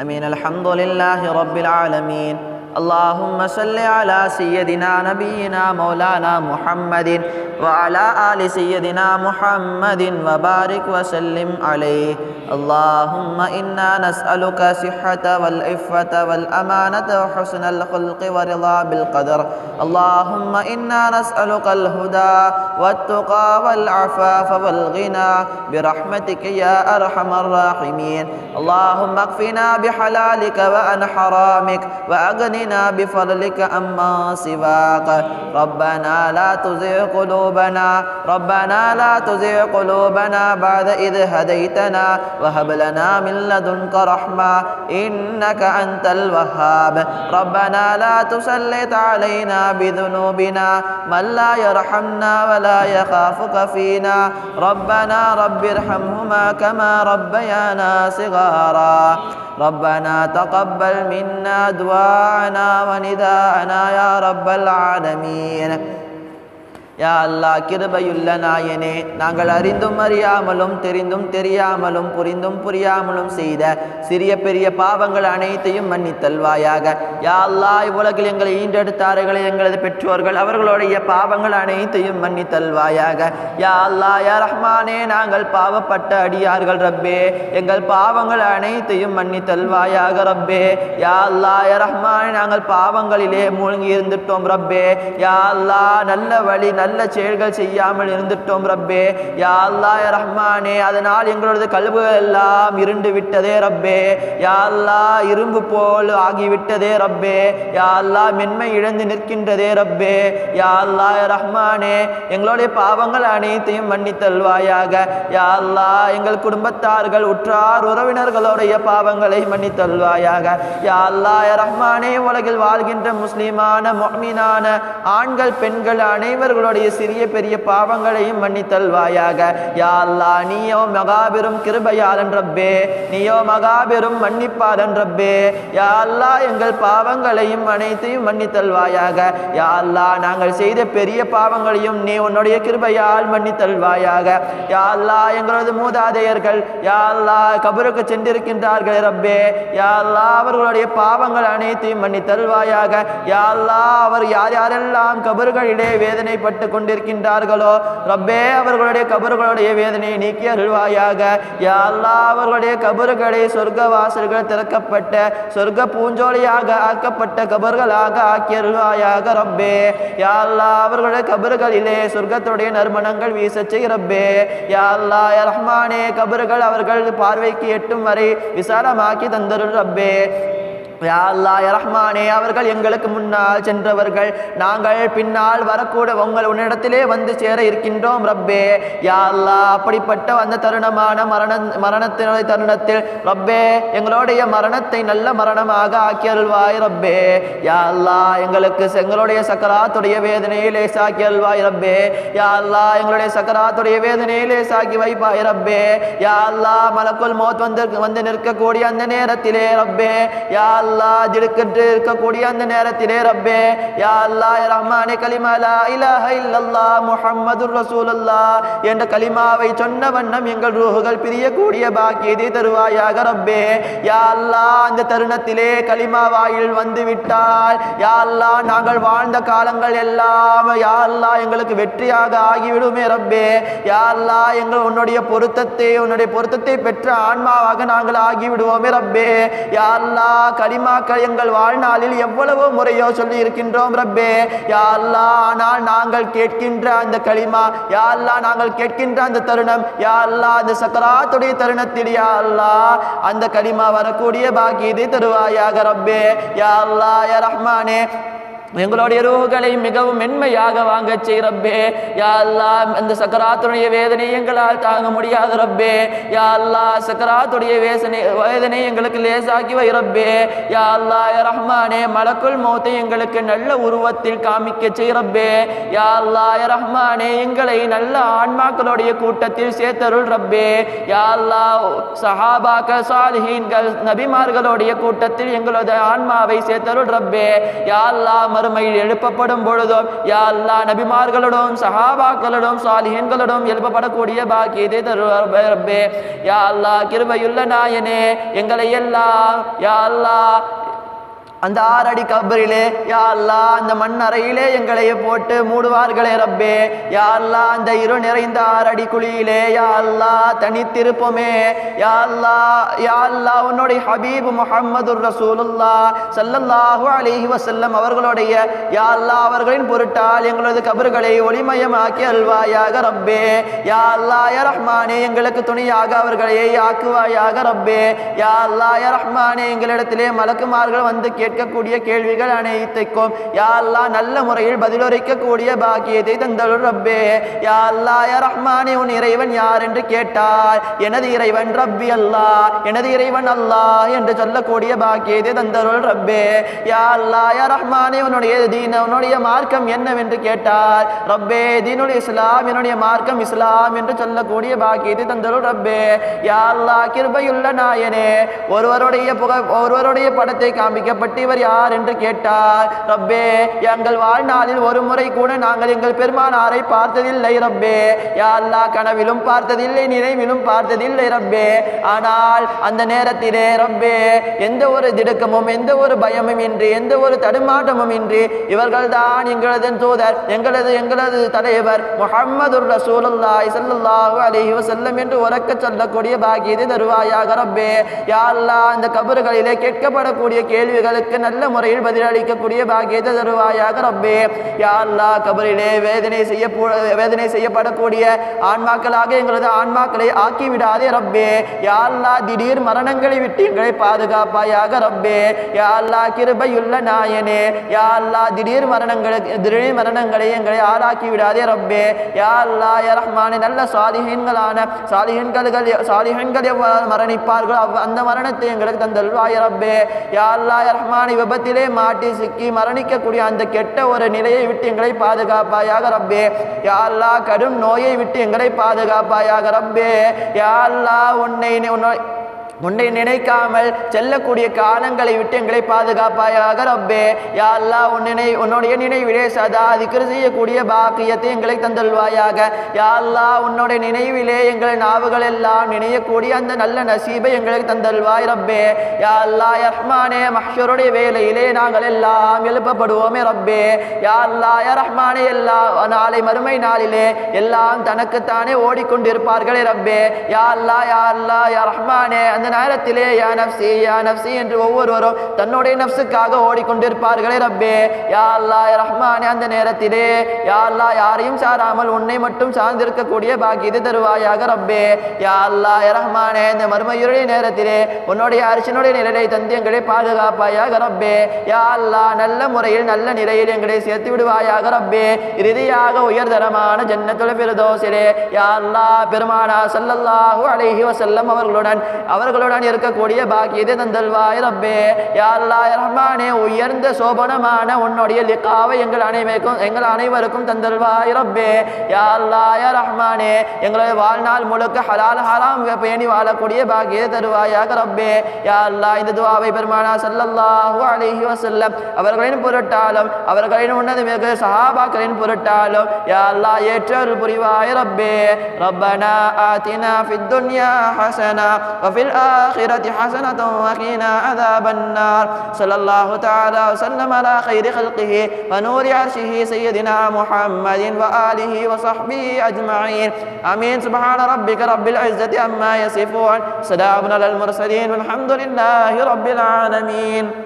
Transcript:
آمين. الحمد لله رب العالمين. اللهم صل على سيدنا نبينا مولانا محمد. وعلى آل سيدنا محمد وبارك وسلم عليه. اللهم إنا نسألك صحه والعفة والأمانة وحسن الخلق ورضا بالقدر. اللهم إنا نسألك الهدى والتقى والعفاف والغنى برحمتك يا أرحم الراحمين. اللهم اكفنا بحلالك وعن حرامك وأغننا بفضلك عما سواك. ربنا لا تزغ قلوبنا ربنا لا تزغ قلوبنا بعد إذ هديتنا وهب لنا من لدنك رحمة إنك أنت الوهاب. ربنا لا تسلط علينا بذنوبنا من لا يرحمنا ولا يخافك فينا. ربنا رب ارحمهما كما ربيانا صغارا. ربنا تقبل منا دعاءنا ونداءنا يا رب العالمين. யா அல்லாஹ் கிருபையுள்ள நாயனே நாங்கள் அறிந்தும் அறியாமலும் தெரிந்தும் தெரியாமலும் புரிந்தும் புரியாமலும் செய்த சிறிய பெரிய பாவங்கள் அனைத்தையும் மன்னித்தல்வாயாக. யா அல்லா இவ்வுலகில் எங்களை ஈண்டெடுத்தார்கள் எங்களது பெற்றோர்கள் அவர்களுடைய பாவங்கள் அனைத்தையும் மன்னித்தல்வாயாக. யா அல்லா யா ரஹ்மானே நாங்கள் பாவப்பட்ட அடியார்கள் ரப்பே எங்கள் பாவங்கள் அனைத்தையும் மன்னித்தல்வாயாக ரப்பே. யா அல்லா யா ரஹ்மானே நாங்கள் பாவங்களிலே மூழ்கி இருந்துட்டோம் ரப்பே. யா அல்லா நல்ல வழி நல்ல நல்ல செயல்கள் செய்யாமல் இருந்துட்டோம் ரப்பே. யா அல்லா ரஹ்மானே அதனால் எங்களோட கழுவுகள் எல்லாம் இருண்டு விட்டதே ரப்பே. யா அல்லா இரும்பு போல் ஆகிவிட்டதே ரப்பே. யா அல்லா மென்மை இழந்து நிற்கின்றதே ரப்பே. யா அல்லா ரஹ்மானே எங்களுடைய பாவங்கள் அனைத்தையும் மன்னித்தல்வாயாக யா அல்லா எங்கள் குடும்பத்தார்கள் உற்றார் உறவினர்களுடைய பாவங்களை மன்னித்தல்வாயாக யா அல்லா ரஹ்மானே உலகில் வாழ்கின்ற முஸ்லீமான மொஹ்மீனான ஆண்கள் பெண்கள் அனைவர்களுடைய சிறிய பெரிய பாவங்களையும் மன்னித்தல்வாயாக. யா அல்லாஹ் நீயோ மகாபெரும் கிருபையாளன் ரப்பே. நீயோ மகாபெரும் மன்னிப்பாளன் ரப்பே. யா எங்கள் பாவங்களையும் அனைத்தையும் மன்னித்தல்வாயாக. யா அல்லாஹ் நாங்கள் செய்த பெரிய பாவங்களையும் நீ உன்னுடைய கிருபையால் மன்னித்தல்வாயாக. யா அல்லாஹ் எங்களது மூதாதையர்கள் யா கபருக்கு சென்றிருக்கின்றார்கள் ரப்பே. யா அவர்களுடைய பாவங்கள் அனைத்தையும் மன்னித்தல்வாயாக. யா அல்லாஹ் அவர் யார் யாரெல்லாம் கபர்களிடையே வேதனைப்பட்டு கேட்டுக் கொண்டிருக்கின்றார்களோ ரப்பே அவர்களுடைய கபறுகளுடைய வேதனையை நீக்கி அருள்வாயாக. யா அவர்களுடைய கபறுகளை சொர்க்க வாசல்கள் திறக்கப்பட்ட சொர்க்க பூஞ்சோலியாக ஆக்கப்பட்ட கபர்களாக ஆக்கி அருள்வாயாக ரப்பே. யா அவர்களுடைய கபறுகளிலே சொர்க்கத்துடைய நறுமணங்கள் வீச செய் ரப்பே. ரஹ்மானே கபறுகள் அவர்கள் பார்வைக்கு எட்டும் வரை விசாலமாக்கி தந்தருள் ரப்பே. ரஹ்மானே அவர்கள் எங்களுக்கு முன்னால் சென்றவர்கள். நாங்கள் பின்னால் வரக்கூட உங்கள் உன்னிடத்திலே வந்து சேர இருக்கின்றோம் ரப்பே. யா அப்படிப்பட்ட அந்த தருணமான மரண மரணத்தினுடைய தருணத்தில் ரப்பே எங்களுடைய மரணத்தை நல்ல மரணமாக ஆக்கி அருள்வாய் ரப்பே. யா எங்களுக்கு எங்களுடைய சக்கராத்துடைய வேதனையை லேசாக்கி அருள்வாய் ரப்பே. யா எங்களுடைய சக்கராத்துடைய வேதனையை லேசாக்கி வைப்பாய் ரப்பே. யா மலக்குள் மலக்குல் வந்து வந்து நிற்கக்கூடிய அந்த நேரத்திலே ரப்பே. யா அல்லாஹ் திடுக்கட்டு இருக்கக்கூடிய அந்த நேரத்திலே ரப்பே யா அல்லாஹ் ரஹ்மானே கலிமா லா இலாஹ இல்லல்லாஹ் முஹம்மதுர் ரசூலுல்லாஹ் என்ற கலிமாவை சொன்ன வண்ணம் எங்கள் ரூஹுகள் பிரியக்கூடிய பாக்கியதை தருவாயாக ரப்பே. யா அல்லாஹ் அந்த தருணத்திலே கலிமா வாயில் வந்து விட்டால் யா அல்லாஹ் நாங்கள் வாழ்ந்த காலங்கள் எல்லாம் யா அல்லாஹ் எங்களுக்கு வெற்றியாக ஆகிவிடுமே ரப்பே. யா அல்லாஹ் எங்கள் உன்னுடைய பொருத்தத்தை உன்னுடைய பொருத்தத்தை பெற்ற ஆன்மாவாக நாங்கள் ஆகிவிடுவோமே ரப்பே. யா அல்லாஹ் அலிமாக்கள் எங்கள் வாழ்நாளில் எவ்வளவோ முறையோ சொல்லி இருக்கின்றோம் ரப்பே. யா ஆனால் நாங்கள் கேட்கின்ற அந்த களிமா யா நாங்கள் கேட்கின்ற அந்த தருணம் யா அந்த சக்கராத்துடைய தருணத்தில் யா அல்லாஹ் அந்த களிமா வரக்கூடிய பாக்கியத்தை தருவாயாக ரப்பே. யா அல்லாஹ் யா ரஹ்மானே. எங்களுடைய ரூகளை மிகவும் மென்மையாக வாங்க செய் ரப்பே. யா அந்த சக்கராத்துடைய வேதனை எங்களால் தாங்க முடியாது ரப்பே. யா சக்கராத்துடைய வேசனை வேதனை எங்களுக்கு லேசாக்கி வை ரப்பே. யா ரஹ்மானே மலக்குள் மௌத்தை எங்களுக்கு நல்ல உருவத்தில் காமிக்க செய் ரப்பே. யா ரஹ்மானே எங்களை நல்ல ஆன்மாக்களுடைய கூட்டத்தில் சேர்த்தருள் ரப்பே. யா அல்லாஹ் சாலிஹீன்கள் நபிமார்களுடைய கூட்டத்தில் எங்களுடைய ஆன்மாவை சேர்த்தருள் ரப்பே. யா மறு மறுமையில் எழுப்பப்படும் பொழுதும் யா அல்லா நபிமார்களோடும் சஹாபாக்களோடும் சாலிஹன்களோடும் எழுப்பப்படக்கூடிய பாக்கியத்தை தருவார் யா அல்லா கிருபையுள்ள நாயனே எங்களை எல்லாம் யா அல்லா அந்த ஆறடி கபரிலே யா அல்லா அந்த மண் அறையிலே எங்களை போட்டு மூடுவார்களே ரப்பே. யா அல்லா அந்த இரு நிறைந்த ஆறடி குழியிலே யா அல்லா தனித்திருப்போமே. யா அல்லா யா அல்லா உன்னுடைய ஹபீப் முஹம்மது ரசூலுல்லா சல்லல்லாஹு அலிஹி வசல்லம் அவர்களுடைய யா அல்லா அவர்களின் பொருட்டால் எங்களது கபர்களை ஒளிமயமாக்கி அல்வாயாக ரப்பே. யா அல்லா யா ரஹ்மானே எங்களுக்கு துணையாக அவர்களையே ஆக்குவாயாக ரப்பே. யா அல்லா யா ரஹ்மானே எங்களிடத்திலே மலக்குமார்கள் வந்து கே கேட்கக்கூடிய கேள்விகள் அனைத்தைக்கும் யா நல்ல முறையில் பதிலுரைக்கக்கூடிய பாக்கியத்தை தந்தருள் ரப்பே. யா அல்லா யா ரஹ்மானே உன் இறைவன் யார் என்று கேட்டார் எனது இறைவன் ரப்பி அல்லா எனது இறைவன் அல்லாஹ் என்று சொல்லக்கூடிய பாக்கியத்தை தந்தருள் ரப்பே. யா அல்லா யா ரஹ்மானே உன்னுடைய தீன உன்னுடைய மார்க்கம் என்னவென்று கேட்டார் ரப்பே தீனுடைய இஸ்லாம் என்னுடைய மார்க்கம் இஸ்லாம் என்று சொல்லக்கூடிய பாக்கியத்தை தந்தருள் ரப்பே. யா கிருபையுள்ள நாயனே ஒருவருடைய புக ஒருவருடைய படத்தை காண்பிக்கப்பட்டு இவர் யார் என்று கேட்டார். ரப்பே எங்கள் வாழ்நாளில் ஒரு முறை கூட நாங்கள் எங்கள் பெருமானாரை பார்த்ததில்லை ரப்பே. யா கனவிலும் பார்த்ததில்லை நினைவிலும் பார்த்ததில்லை ரப்பே. ஆனால் அந்த நேரத்திலே ரப்பே எந்த ஒரு திடுக்கமும் எந்த ஒரு பயமும் இன்றி எந்த ஒரு தடுமாட்டமும் இன்றி இவர்கள் தான் எங்களது தூதர் எங்களது எங்களது தலைவர் முகமது ரசூலுல்லாய் ஸல்லல்லாஹு அலைஹி வசல்லம் என்று உறக்க சொல்லக்கூடிய பாக்கியத்தை தருவாயாக ரப்பே. யா அந்த கபறுகளிலே கேட்கப்படக்கூடிய கேள்விகளுக்கு நல்ல முறையில் பதிலளிக்கக்கூடிய பாக்கியத்தை தருவாயாக ரப்பே. யா கபரிலே வேதனை செய்ய வேதனை செய்யப்படக்கூடிய ஆன்மாக்களாக எங்களது ஆன்மாக்களை ஆக்கி விடாதே ரப்பே. யா திடீர் மரணங்களை விட்டு எங்களை பாதுகாப்பாயாக ரப்பே. யா கிருபையுள்ள நாயனே. யா திடீர் மரணங்களுக்கு திடீர் மரணங்களை எங்களை ஆளாக்கி விடாதே ரப்பே. யா அல்லாஹ் யா ரஹ்மானே நல்ல சாலிஹீன்களான சாலிஹீன்கள் சாலிஹீன்கள் எவ்வாறு மரணிப்பார்களோ அவ் அந்த மரணத்தை எங்களுக்கு தந்தல்வாய் ரப்பே. யா அல்லாஹ் யா விபத்திலே மாட்டி சிக்கி மரணிக்கக்கூடிய அந்த கெட்ட ஒரு நிலையை விட்டு எங்களை பாதுகாப்பாயாக ரப்பே. யாழ்லா கடும் நோயை விட்டு எங்களை பாதுகாப்பாயாக ரப்பே. யாழ்லா உன்னை உன்னை உன்னை நினைக்காமல் செல்லக்கூடிய காலங்களை விட்டு எங்களை பாதுகாப்பாயாக ரப்பே. யா அல்லாஹ் உன் நினை உன்னுடைய நினைவிலே சதா திக்ரு செய்யக்கூடிய பாக்கியத்தை எங்களை தந்தல்வாயாக யா அல்லாஹ் உன்னுடைய நினைவிலே எங்களை நாவுகள் எல்லாம் நினையக்கூடிய அந்த நல்ல நசீபை எங்களுக்கு தந்தல்வாய் ரப்பே. யா அல்லாஹ் ரஹ்மானே மஹ்ஷருடைய வேலையிலே நாங்கள் எல்லாம் எழுப்பப்படுவோமே ரப்பே. யா அல்லாஹ் யா ரஹ்மானே எல்லா நாளை மறுமை நாளிலே எல்லாம் தனக்குத்தானே ஓடிக்கொண்டிருப்பார்களே ரப்பே. யா அல்லாஹ் யா அல்லாஹ் யா ரஹ்மானே அந்த அந்த நேரத்திலே யா நப்சி யா நப்சி என்று ஒவ்வொருவரும் தன்னுடைய நப்சுக்காக ஓடிக்கொண்டிருப்பார்களே. ரப்பே யா அல்லா ரஹ்மானே அந்த நேரத்திலே யா அல்லா யாரையும் சாராமல் உன்னை மட்டும் சார்ந்திருக்கக்கூடிய பாக்கியத்தை தருவாயாக. ரப்பே யா அல்லா ரஹ்மானே இந்த மறுமையுடைய நேரத்திலே உன்னுடைய அரிசனுடைய நிலையை தந்து எங்களை பாதுகாப்பாயாக. ரப்பே யா அல்லா நல்ல முறையில் நல்ல நிலையில் எங்களை சேர்த்து விடுவாயாக. ரப்பே இறுதியாக உயர்தரமான ஜன்னத்துல பிரதோசிலே யா அல்லா பெருமானா சல்லல்லாஹு அலைஹி வசல்லம் அவர்களுடன் அவர்கள் அவர்களுடன் இருக்கக்கூடிய பாக்கியத்தை தந்தல்வாய் ரப்பே யா அல்லா யா ரஹ்மானே உயர்ந்த சோபனமான உன்னுடைய லிகாவை எங்கள் அனைவருக்கும் எங்கள் அனைவருக்கும் தந்தல்வாய் ரப்பே யா அல்லா யா ரஹ்மானே எங்களுடைய வாழ்நாள் முழுக்க ஹலால் ஹராம் பேணி வாழக்கூடிய பாக்கியத்தை தருவாயாக ரப்பே யா அல்லா இந்த துவாவை பெருமானா ஸல்லல்லாஹு அலைஹி வஸல்லம் அவர்களின் பொருட்டாலும் அவர்களின் உன்னத மிகு சஹாபாக்களின் பொருட்டாலும் யா அல்லா ஏற்றல் புரிவாய் ரப்பே ரப்பனா ஆத்தினா ஃபித் துன்யா ஹஸனா وفي الآخرة حسنة وقنا عذاب النار. صلى الله تعالى وسلم على خير خلقه ونور عرشه سيدنا محمد وآله وصحبه أجمعين. آمين. سبحان ربك رب العزة عما يصفون. سلام على المرسلين والحمد لله رب العالمين.